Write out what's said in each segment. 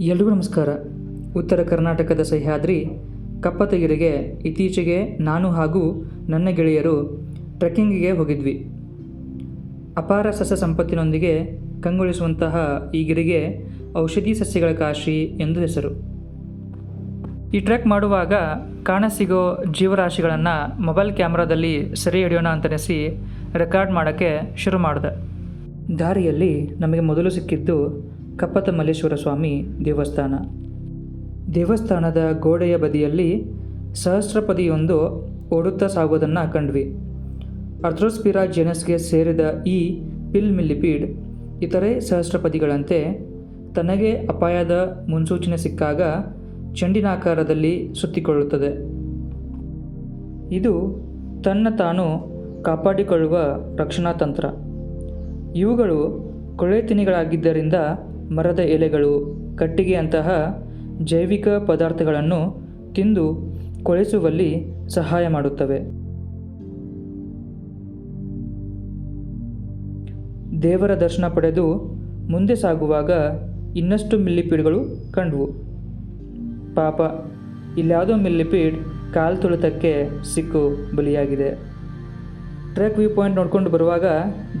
ಎಲ್ರಿಗೂ ನಮಸ್ಕಾರ. ಉತ್ತರ ಕರ್ನಾಟಕದ ಸಹ್ಯಾದ್ರಿ ಕಪ್ಪತಗಿರಿಗೆ ಇತ್ತೀಚೆಗೆ ನಾನು ಹಾಗೂ ನನ್ನ ಗೆಳೆಯರು ಟ್ರೆಕ್ಕಿಂಗಿಗೆ ಹೋಗಿದ್ವಿ. ಅಪಾರ ಸಸ್ಯ ಸಂಪತ್ತಿನೊಂದಿಗೆ ಕಂಗೊಳಿಸುವಂತಹ ಈ ಗಿರಿಗೆ ಔಷಧಿ ಸಸ್ಯಗಳ ಕಾಶಿ ಎಂದು ಹೆಸರು. ಈ ಟ್ರೆಕ್ ಮಾಡುವಾಗ ಕಾಣಸಿಗೋ ಜೀವರಾಶಿಗಳನ್ನು ಮೊಬೈಲ್ ಕ್ಯಾಮ್ರಾದಲ್ಲಿ ಸೆರೆ ಹಿಡಿಯೋಣ ಅಂತನಿಸಿ ರೆಕಾರ್ಡ್ ಮಾಡೋಕ್ಕೆ ಶುರು ಮಾಡಿದೆ. ದಾರಿಯಲ್ಲಿ ನಮಗೆ ಮೊದಲು ಸಿಕ್ಕಿದ್ದು ಕಪ್ಪತ ಮಲ್ಲೇಶ್ವರ ಸ್ವಾಮಿ ದೇವಸ್ಥಾನ. ದೇವಸ್ಥಾನದ ಗೋಡೆಯ ಬದಿಯಲ್ಲಿ ಸಹಸ್ರಪದಿಯೊಂದು ಓಡುತ್ತಾ ಸಾಗುವುದನ್ನು ಕಂಡ್ವಿ. ಅರ್ಥ್ರೋಸ್ಪಿರಾ ಜೆನಸ್ಗೆ ಸೇರಿದ ಈ ಪಿಲ್ ಮಿಲ್ಲಿಪೀಡ್ ಇತರೆ ಸಹಸ್ರಪದಿಗಳಂತೆ ತನಗೆ ಅಪಾಯದ ಮುನ್ಸೂಚನೆ ಸಿಕ್ಕಾಗ ಚೆಂಡಿನಾಕಾರದಲ್ಲಿ ಸುತ್ತಿಕೊಳ್ಳುತ್ತದೆ. ಇದು ತನ್ನ ತಾನು ಕಾಪಾಡಿಕೊಳ್ಳುವ ರಕ್ಷಣಾ ತಂತ್ರ. ಇವುಗಳು ಕೊಳೆತಿನಿಗಳಾಗಿದ್ದರಿಂದ ಮರದ ಎಲೆಗಳು, ಕಟ್ಟಿಗೆಯಂತಹ ಜೈವಿಕ ಪದಾರ್ಥಗಳನ್ನು ತಿಂದು ಕೊಳೆಸುವಲ್ಲಿ ಸಹಾಯ ಮಾಡುತ್ತವೆ. ದೇವರ ದರ್ಶನ ಪಡೆದು ಮುಂದೆ ಸಾಗುವಾಗ ಇನ್ನಷ್ಟು ಮಿಲ್ಲಿಪೀಡ್ಗಳು ಕಂಡವು. ಪಾಪ ಇಲ್ಯಾವುದೋ ಮಿಲ್ಲಿಪೀಡ್ ಕಾಲು ತುಳಿತಕ್ಕೆ ಸಿಕ್ಕು ಬಲಿಯಾಗಿದೆ. ಟ್ರೆಕ್ ವ್ಯೂ ಪಾಯಿಂಟ್ ನೋಡ್ಕೊಂಡು ಬರುವಾಗ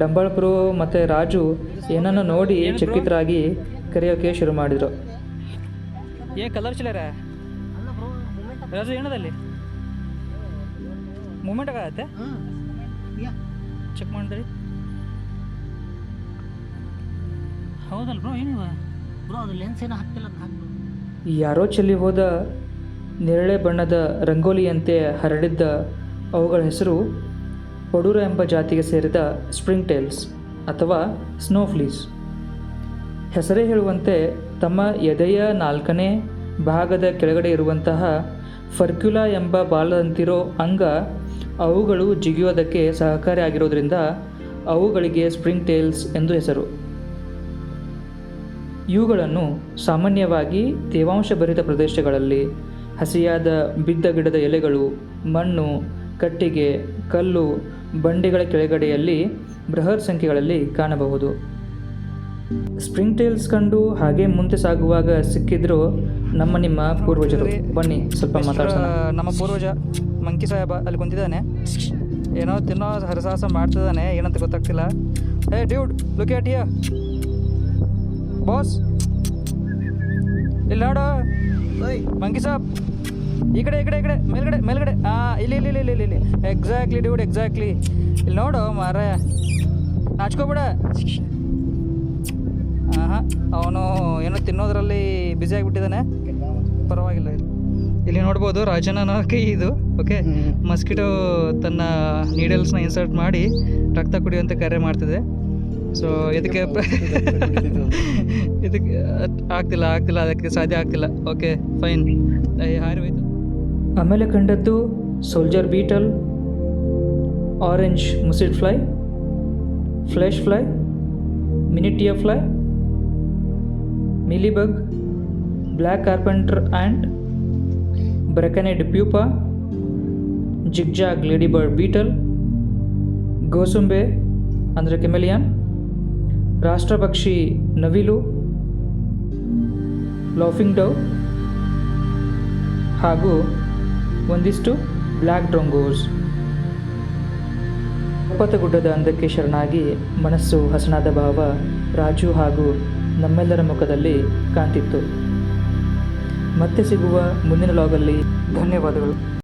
ಡಂಬಾಳ್ಪುರು ಮತ್ತು ರಾಜು ಏನನ್ನು ನೋಡಿ ಚಕಿತರಾಗಿ ಕರೆಯೋಕೆ ಶುರು ಮಾಡಿದರು. ಏ ಕಲರ್ ಚಿಲ್ಲರ ರಾಜು ಏನದಲ್ಲಿ? ಮೂಮೆಂಟ್ ಆಗತ್ತೆ? ಚೆಕ್ ಮಾಡಿದ್ರಿ. ಹೌದಲ್ಲ ಬ್ರೋ ಏನಿವ? ಬ್ರೋ ಅದು ಲೆನ್ಸ್ ಏನೋ ಹಾಕ್ತಿಲ್ಲ ಯಾರೋ ಚೆಲ್ಲಿ ಹೋದ ನೇರಳೆ ಬಣ್ಣದ ರಂಗೋಲಿಯಂತೆ ಹರಡಿದ್ದ ಅವುಗಳ ಹೆಸರು ಪಡೂರ ಎಂಬ ಜಾತಿಗೆ ಸೇರಿದ ಸ್ಪ್ರಿಂಗ್ ಟೇಲ್ಸ್ ಅಥವಾ ಸ್ನೋಫ್ಲೀಸ್ ಹೆಸರೇ ಹೇಳುವಂತೆ ತಮ್ಮ ಎದೆಯ ನಾಲ್ಕನೇ ಭಾಗದ ಕೆಳಗಡೆ ಇರುವಂತಹ ಫರ್ಕ್ಯುಲಾ ಎಂಬ ಬಾಲದಂತಿರೋ ಅಂಗ ಅವುಗಳು ಜಿಗಿಯೋದಕ್ಕೆ ಸಹಕಾರಿಯಾಗಿರೋದ್ರಿಂದ ಅವುಗಳಿಗೆ ಸ್ಪ್ರಿಂಗ್ ಟೇಲ್ಸ್ ಎಂದು ಹೆಸರು. ಇವುಗಳನ್ನು ಸಾಮಾನ್ಯವಾಗಿ ತೇವಾಂಶಭರಿತ ಪ್ರದೇಶಗಳಲ್ಲಿ ಹಸಿಯಾದ ಬಿದ್ದ ಗಿಡದ ಎಲೆಗಳು, ಮಣ್ಣು, ಕಟ್ಟಿಗೆ, ಕಲ್ಲು ಬಂಡೆಗಳ ಕೆಳಗಡೆಯಲ್ಲಿ ಬೃಹತ್ ಸಂಖ್ಯೆಗಳಲ್ಲಿ ಕಾಣಬಹುದು. ಸ್ಪ್ರಿಂಗ್ ಟೇಲ್ಸ್ ಕಂಡು ಹಾಗೆ ಮುಂದೆ ಸಾಗುವಾಗ ಸಿಕ್ಕಿದ್ರು ನಮ್ಮ ನಿಮ್ಮ ಪೂರ್ವಜರು. ಬನ್ನಿ ಸ್ವಲ್ಪ ಮಾತಾಡ್ಸೋಣ. ನಮ್ಮ ಪೂರ್ವಜ ಮಂಕಿ ಸಾಹೇಬ ಅಲ್ಲಿ ಕುಂತಿದ್ದಾನೆ. ಏನೋ ತಿನ್ನೋ ಹರಸಾಹಸ ಮಾಡ್ತಿದ್ದಾನೆ ಏನಂತ ಗೊತ್ತಾಗ್ತಿಲ್ಲ. ಏ dude look at here boss ಇಲ್ಲ ನೋಡು. ಮಂಕಿ ಸಾಬ್ ಈ ಕಡೆ ಈ ಕಡೆ ಈ ಕಡೆ ಮೇಲ್ಗಡೆ ಮೇಲ್ಗಡೆ. ಹಾಂ ಇಲ್ಲಿ ಇಲ್ಲಿ ಇಲ್ಲಿ ಇಲ್ಲಿ ಇಲ್ಲಿ. ಎಕ್ಸಾಕ್ಟ್ಲಿ ಡ್ಯೂಡ್ ಎಕ್ಸಾಕ್ಟ್ಲಿ ಇಲ್ಲಿ ನೋಡು ಮಾರ ನಾಚ್ಕೋಬೇಡ. ಹಾಂ ಅವನು ಏನೋ ತಿನ್ನೋದ್ರಲ್ಲಿ ಬ್ಯುಸಿ ಆಗಿಬಿಟ್ಟಿದ್ದಾನೆ. ಪರವಾಗಿಲ್ಲ ಇಲ್ಲಿ ನೋಡ್ಬೋದು ರಾಜನ ಕೈ ಇದು ಓಕೆ ಮಸ್ಕಿಟೋ ತನ್ನ ನೀಡಲ್ಸ್ನ ಇನ್ಸರ್ಟ್ ಮಾಡಿ ರಕ್ತ ಕುಡಿಯುವಂತೆ ಕಾರ್ಯ ಮಾಡ್ತಿದೆ. ಸೊ ಇದಕ್ಕೆ ಇದಕ್ಕೆ ಆಗ್ತಿಲ್ಲ ಆಗ್ತಿಲ್ಲ ಅದಕ್ಕೆ ಸಾಧ್ಯ ಆಗ್ತಿಲ್ಲ. ಓಕೆ ಫೈನ್ ಹಾರಿ ಹೋಯ್ತು. ಆಮೇಲೆ ಕಂಡದ್ದು soldier beetle orange muscid fly flesh fly ಮಿನಿಟಿಯ fly mealybug black carpenter and braconid pupa zigzag ladybird beetle ಗೋಸುಂಬೆ ಅಂದರೆ ಕೆಮೆಲಿಯನ್ ರಾಷ್ಟ್ರಪಕ್ಷಿ ನವಿಲು ಲಾಫಿಂಗ್ ಡೌ ಹಾಗೂ ಒಂದಿಷ್ಟು ಬ್ಲ್ಯಾಕ್ ಡ್ರೊಂಗೋಸ್. ಗುಡ್ಡದ ಅಂದಕ್ಕೆ ಶರಣಾಗಿ ಮನಸ್ಸು ಹಸನಾದ ಭಾವ ರಾಜು ಹಾಗೂ ನಮ್ಮೆಲ್ಲರ ಮುಖದಲ್ಲಿ ಕಾಣ್ತಿತ್ತು. ಮತ್ತೆ ಸಿಗುವ ಮುಂದಿನ ಲಾಗಲ್ಲಿ ಧನ್ಯವಾದಗಳು.